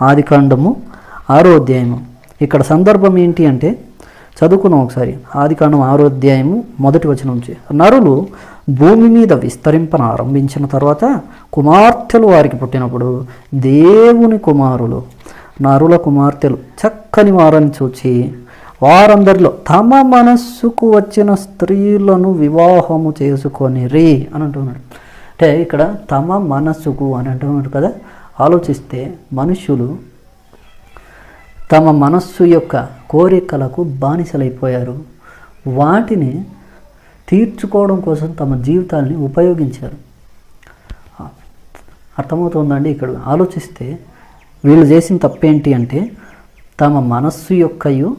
ఆది కాండము ఆరో అధ్యాయము. ఇక్కడ సందర్భం ఏంటి అంటే చదువుకున్నాం ఒకసారి. ఆది కాండం ఆరో అధ్యాయము మొదటి వచనం నుంచి. నరులు భూమి మీద విస్తరింపన ఆరంభించిన తర్వాత కుమార్తెలు వారికి పుట్టినప్పుడు దేవుని కుమారులు నరుల కుమార్తెలు చక్కని వారని చూచి వారందరిలో తమ మనస్సుకు వచ్చిన స్త్రీలను వివాహము చేసుకొని రీ అని అంటున్నాడు అంటే ఇక్కడ తమ మనస్సుకు అని అంటున్నాడు కదా. ఆలోచిస్తే మనుషులు తమ మనస్సు యొక్క కోరికలకు బానిసలైపోయారు. వాటిని తీర్చుకోవడం కోసం తమ జీవితాల్ని ఉపయోగించారు. అర్థమవుతుందండి ఇక్కడ. ఆలోచిస్తే వీళ్ళు చేసిన తప్పేంటి అంటే తమ మనస్సు యొక్కయు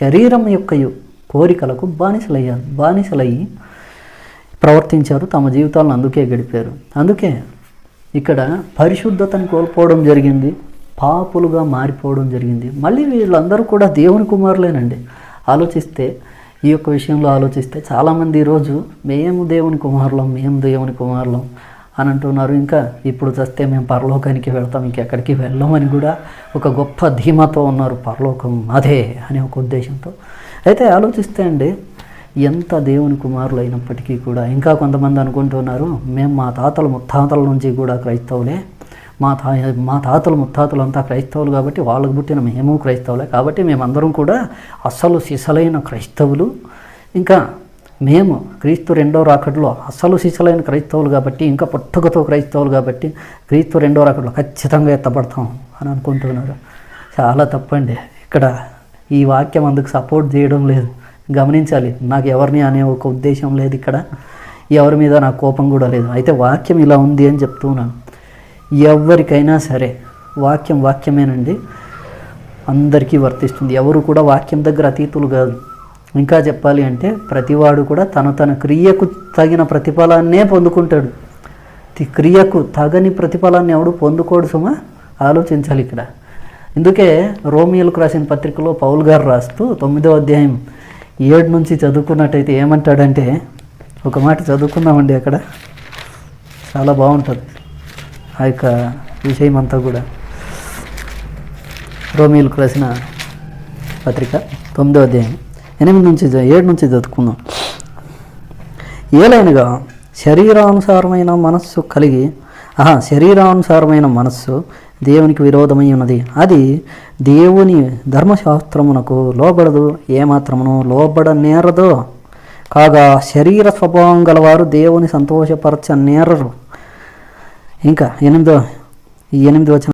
శరీరం యొక్కయు కోరికలకు బానిసలయ్యారు బానిసలయ్యి ప్రవర్తించారు తమ జీవితాలను అందుకే గడిపారు. అందుకే ఇక్కడ పరిశుద్ధతను కోల్పోవడం జరిగింది పాపులుగా మారిపోవడం జరిగింది. మళ్ళీ వీళ్ళందరూ కూడా దేవుని కుమారులేనండి. ఆలోచిస్తే ఈ యొక్క విషయంలో ఆలోచిస్తే చాలామంది ఈరోజు మేము దేవుని కుమారులం మేము దేవుని కుమారులం అని అంటున్నారు. ఇంకా ఇప్పుడు చస్తే మేము పరలోకానికి వెళ్తాం ఇంకెక్కడికి వెళ్ళమని కూడా ఒక గొప్ప ధీమాతో ఉన్నారు పరలోకం అదే అనే ఒక ఉద్దేశంతో. అయితే ఆలోచిస్తే అండి ఎంత దేవుని కుమారులు అయినప్పటికీ కూడా ఇంకా కొంతమంది అనుకుంటున్నారు మేము మా తాతల ముత్తాతల నుంచి కూడా క్రైస్తవులే. మా తా మా తాతలు ముత్తాతలు అంతా క్రైస్తవులు కాబట్టి వాళ్ళకు పుట్టిన మేము క్రైస్తవులే. కాబట్టి మేమందరం కూడా అసలు సిసలైన క్రైస్తవులు. ఇంకా మేము క్రీస్తు రెండో రాకడలో అసలు సిసలైన క్రైస్తవులు కాబట్టి ఇంకా పుట్టుకతో క్రైస్తవులు కాబట్టి క్రీస్తు రెండో రాకడలో ఖచ్చితంగా ఎత్తపడతాం అని అనుకుంటున్నారు చాలా తప్పండి. ఇక్కడ ఈ వాక్యం అందుకు సపోర్ట్ చేయడం లేదు. గమనించాలి. నాకు ఎవరిని అనే ఒక ఉద్దేశం లేదు ఇక్కడ. ఎవరి మీద నాకు కోపం కూడా లేదు. అయితే వాక్యం ఇలా ఉంది అని చెప్తున్నాను ఎవరికైనా సరే వాక్యం వాక్యమేనండి. అందరికీ వర్తిస్తుంది. ఎవరు కూడా వాక్యం దగ్గర అతీతులు కాదు. ఇంకా చెప్పాలి అంటే ప్రతివాడు కూడా తన తన క్రియకు తగిన ప్రతిఫలాన్నే పొందుకుంటాడు. క్రియకు తగని ప్రతిఫలాన్ని ఎవడు పొందుకోడు సుమా? ఆలోచించాలి ఇక్కడ. ఇందుకే రోమియోలకు రాసిన పత్రికలో పౌల్ గారు రాస్తూ తొమ్మిదో అధ్యాయం ఏడు నుంచి చదువుకున్నట్టయితే ఏమంటాడంటే ఒక మాట చదువుకుందామండి అక్కడ. చాలా బాగుంటుంది ఆ యొక్క విషయం అంతా కూడా. రోమిల్కు రాసిన పత్రిక తొమ్మిదో అధ్యాయం. ఎనిమిది నుంచి ఏడు నుంచి చదువుకుందాం. ఏలైనగా శరీరానుసారమైన మనస్సు కలిగి ఆహా శరీరానుసారమైన మనస్సు దేవునికి విరోధమై ఉన్నది. అది దేవుని ధర్మశాస్త్రమునకు లోబడదు ఏమాత్రమును లోబడనేరదు. కాగా శరీర స్వభావం గలవారు దేవుని సంతోషపరచ నేరరు ఇంకా ఎనిమిదో ఈ ఎనిమిది వచ్చిన